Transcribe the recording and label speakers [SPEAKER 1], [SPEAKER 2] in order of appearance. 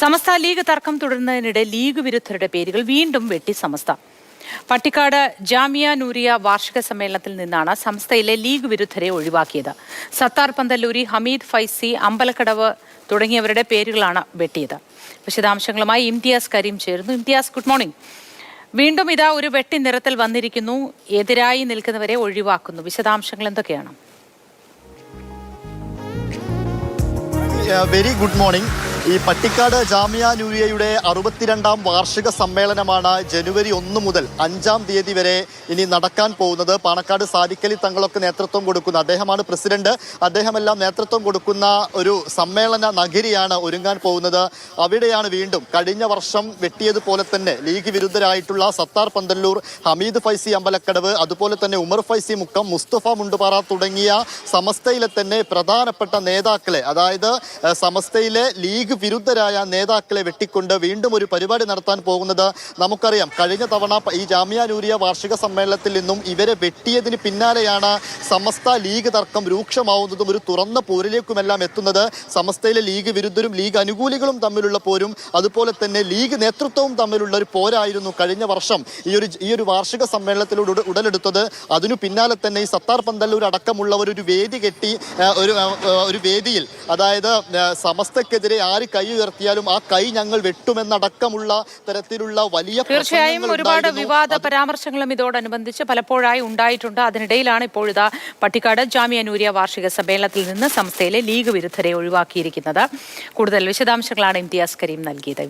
[SPEAKER 1] സമസ്ത league തർക്കം തുടരുന്നതിനിടെ league വിരുദ്ധരുടെ പേരുകൾ വീണ്ടും വെട്ടി സമസ്ത. പട്ടിക്കാട് ജാമിയ നൂരിയ വാർഷിക സമ്മേളനത്തിൽ നിന്നാണ് സംസ്ഥയിലെ ലീഗ് വിരുദ്ധരെ ഒഴിവാക്കിയത്. സത്താർ പന്തല്ലൂരി ഹമീദ് ഫൈസി അമ്പലക്കടവ് തുടങ്ങിയവരുടെ പേരുകളാണ് വെട്ടിയത്. വിശദാംശങ്ങളുമായി ഇംതിയാസ് കരീം ചേരുന്നു. Imtiaz good morning. വീണ്ടും ഇതാ ഒരു വെട്ടി നിറത്തിൽ വന്നിരിക്കുന്നു. എതിരായി നിൽക്കുന്നവരെ ഒഴിവാക്കുന്നു. വിശദാംശങ്ങൾ എന്തൊക്കെയാണ്?
[SPEAKER 2] വെരി ഗുഡ് മോർണിംഗ് ഈ പട്ടിക്കാട് ജാമിയ നൂരിയയുടെ അറുപത്തിരണ്ടാം വാർഷിക സമ്മേളനമാണ് ജനുവരി ഒന്ന് മുതൽ അഞ്ചാം തീയതി വരെ ഇനി നടക്കാൻ പോകുന്നത്. പാണക്കാട് സാദിക്കലി തങ്ങളൊക്കെ നേതൃത്വം കൊടുക്കുന്ന അദ്ദേഹമാണ് പ്രസിഡന്റ്. അദ്ദേഹമെല്ലാം നേതൃത്വം കൊടുക്കുന്ന ഒരു സമ്മേളന നഗരിയാണ് ഒരുങ്ങാൻ പോകുന്നത്. അവിടെയാണ് വീണ്ടും കഴിഞ്ഞ വർഷം വെട്ടിയതുപോലെ തന്നെ ലീഗ് വിരുദ്ധരായിട്ടുള്ള സത്താർ പന്തല്ലൂർ ഹമീദ് ഫൈസി അമ്പലക്കടവ് അതുപോലെ തന്നെ ഉമർ ഫൈസി മുക്കം മുസ്തഫ മുണ്ടുപാറ തുടങ്ങിയ സമസ്തയിലെ തന്നെ പ്രധാനപ്പെട്ട നേതാക്കളെ അതായത് സമസ്തയിലെ ലീഗ് വിരുദ്ധരായ നേതാക്കളെ വെട്ടിക്കൊണ്ട് വീണ്ടും ഒരു പരിപാടി നടത്താൻ പോകുന്നത് നമുക്കറിയാം. കഴിഞ്ഞ തവണ ഈ ജാമ്യാനൂരിയ വാർഷിക സമ്മേളനത്തിൽ നിന്നും ഇവരെ വെട്ടിയതിന് പിന്നാലെയാണ് സമസ്ത ലീഗ് തർക്കം രൂക്ഷമാവുന്നതും ഒരു തുറന്ന പോരിലേക്കുമെല്ലാം എത്തുന്നത്. സമസ്തയിലെ ലീഗ് വിരുദ്ധരും ലീഗ് അനുകൂലികളും തമ്മിലുള്ള പോരും അതുപോലെ തന്നെ ലീഗ് നേതൃത്വവും തമ്മിലുള്ള ഒരു പോരായിരുന്നു കഴിഞ്ഞ വർഷം ഈ ഒരു ഈ ഒരു വാർഷിക സമ്മേളനത്തിലൂടെ ഉട- ഉടലെടുത്തത്. അതിനു പിന്നാലെ തന്നെ ഈ സത്താർ പന്തല്ലൂർ അടക്കമുള്ളവർ ഒരു വേദി കെട്ടി ഒരു ഒരു വേദിയിൽ അതായത് സമസ്തക്കെതിരെ ആര് കൈ ഉയർത്തിയാലും ആ കൈ ഞങ്ങൾ വെട്ടുമെന്നടക്കമുള്ള തരത്തിലുള്ള വലിയ
[SPEAKER 1] തീർച്ചയായും ഒരുപാട് വിവാദ പരാമർശങ്ങളും ഇതോടനുബന്ധിച്ച് പലപ്പോഴായി ഉണ്ടായിട്ടുണ്ട്. അതിനിടയിലാണ് ഇപ്പോഴിതാ പട്ടിക്കാട് ജാമ്യ നൂരിയ വാർഷിക സമ്മേളനത്തിൽ നിന്ന് സംസ്ഥയിലെ ലീഗ് വിരുദ്ധരെ ഒഴിവാക്കിയിരിക്കുന്നത്. കൂടുതൽ വിശദാംശങ്ങളാണ് ഇംതിയാസ് കരീം നൽകിയത്.